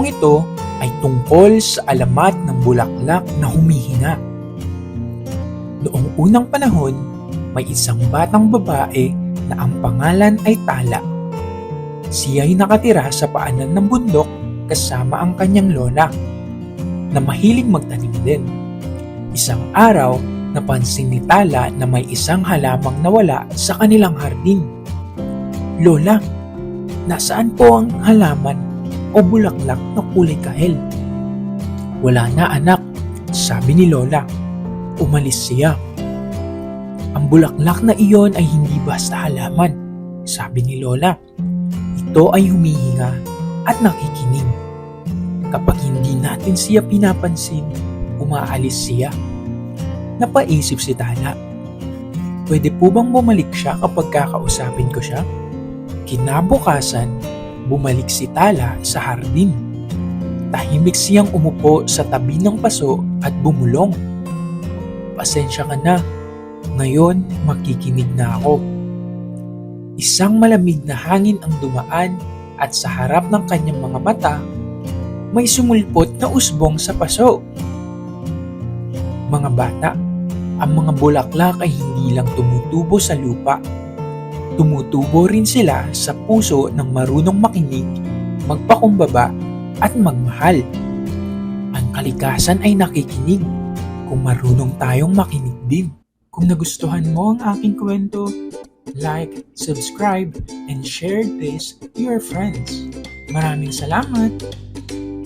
ito ay tungkol sa alamat ng bulaklak na humihina. Noong unang panahon, may isang batang babae na ang pangalan ay Tala. Siya ay nakatira sa paanan ng bundok kasama ang kanyang lola na mahilig magtanim din. Isang araw, napansin ni Tala na may isang halamang nawala sa kanilang hardin. Lola, nasaan po ang halaman o bulaklak na kulay kahel? Wala na anak, sabi ni Lola. Umalis siya. Ang bulaklak na iyon ay hindi basta halaman, sabi ni Lola. Ito ay humihinga at nakikinig. Kapag hindi natin siya pinapansin, umaalis siya. Napaisip si Tala. Pwede po bang bumalik siya kapag kakausapin ko siya? Kinabukasan, bumalik si Tala sa hardin. Tahimik siyang umupo sa tabi ng paso at bumulong. Pasensya ka na, ngayon makikinig na ako. Isang malamig na hangin ang dumaan at sa harap ng kanyang mga mata, may sumulpot na usbong sa paso. Mga bata, ang mga bulaklak ay hindi lang tumutubo sa lupa. Tumutubo rin sila sa puso ng marunong makinig, magpakumbaba at magmahal. Ang kalikasan ay nakikinig kung marunong tayong makinig din. Kung nagustuhan mo ang aking kwento, like, subscribe, and share this to your friends. Maraming salamat!